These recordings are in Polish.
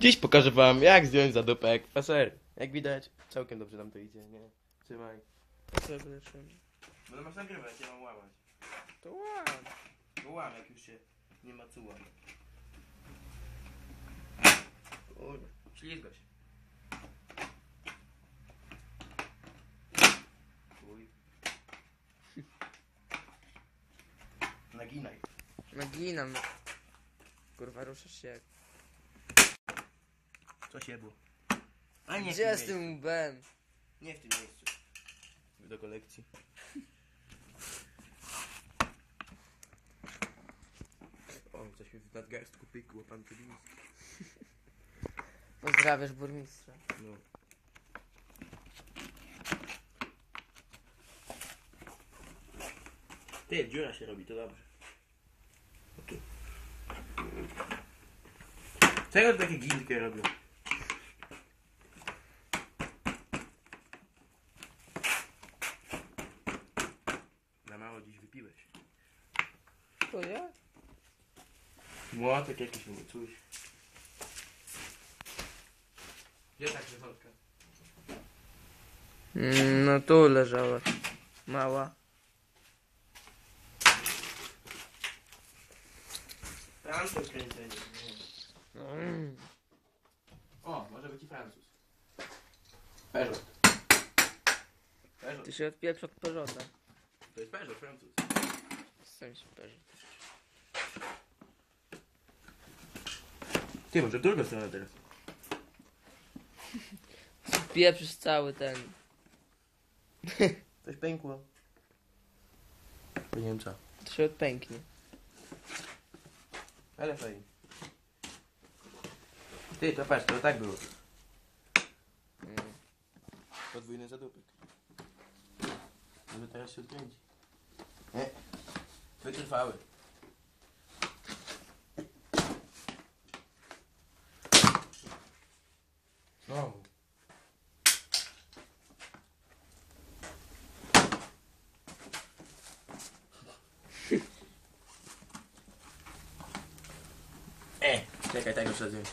Dziś pokażę wam jak zdjąć za dupę kwaser. Jak widać, całkiem dobrze nam to idzie, nie? Trzymaj. Serdecznie. No ale masz nagrywać, ja mam łamać. To łam. No łam, jak już się nie ma co łamać. Ślizga się. Uj. Naginaj. Naginam. Kurwa, ruszasz się jak... Co się było? A nie w Gdzie tym tym miejscu. łbem? Nie w tym miejscu. Do kolekcji. O, coś mi w nadgarstku pykło, pan Tuliński. Pozdrawiasz burmistrza. No. Ty, dziura się robi, to dobrze. Czego tu takie gilki robią? Za wypiłeś. To ja? Młotek jakiś mu coś. Gdzie ta krzechotka? Mm, no tu leżała. Mała. Francuz kręcenie. Mm. O, może być i Francuz. Peugeot. Peugeot. Ty się odpieprz od Peugeota. To jest Peugeot, Francuz. Sensie Peugeot. Ty, może w drugą stronę teraz. Pieprzysz cały ten. Coś pękło. Nie wiem co. To się odpęknie. Ale fajnie. Ty, to patrz, to tak było. Podwójny zadupek. Żeby teraz się odkręci. Nie. Wytrwały. Znowu. E, czekaj, tego trzeba zdjąć.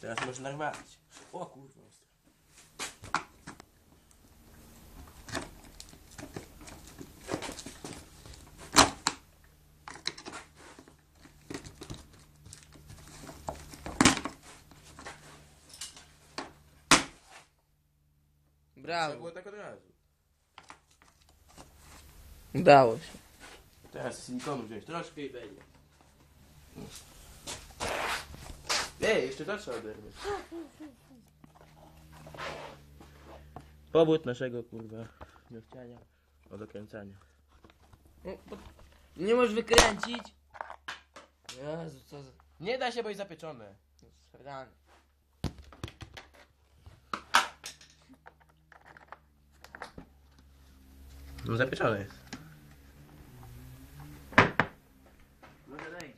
Teraz można rwać. O kurwa. Ostro. Trzeba Brawo. było tak od razu. Udało się. Teraz silikonu wziąć troszkę i będzie. Ej, jeszcze to trzeba oderwać. Powód naszego kurwa niechciania od okręcania. No, bo- Nie możesz wykręcić. Jezu, co za... Nie da się, bo jest zapieczone. Rany. No zapieczone jest. Może dojdzie.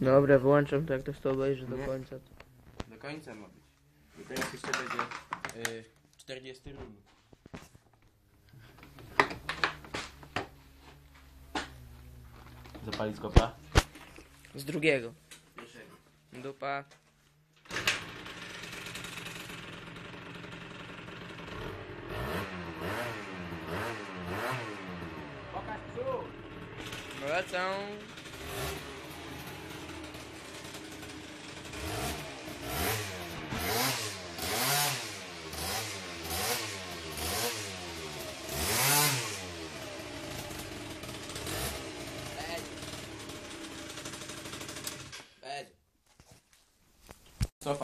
Dobra, wyłączam to jak ktoś to obejrzy do Nie. końca. Do końca ma być. Do końca jeszcze będzie y, 40 run. Zapalić kopa? Z drugiego. Dupa. Pokaż psu! Lecą.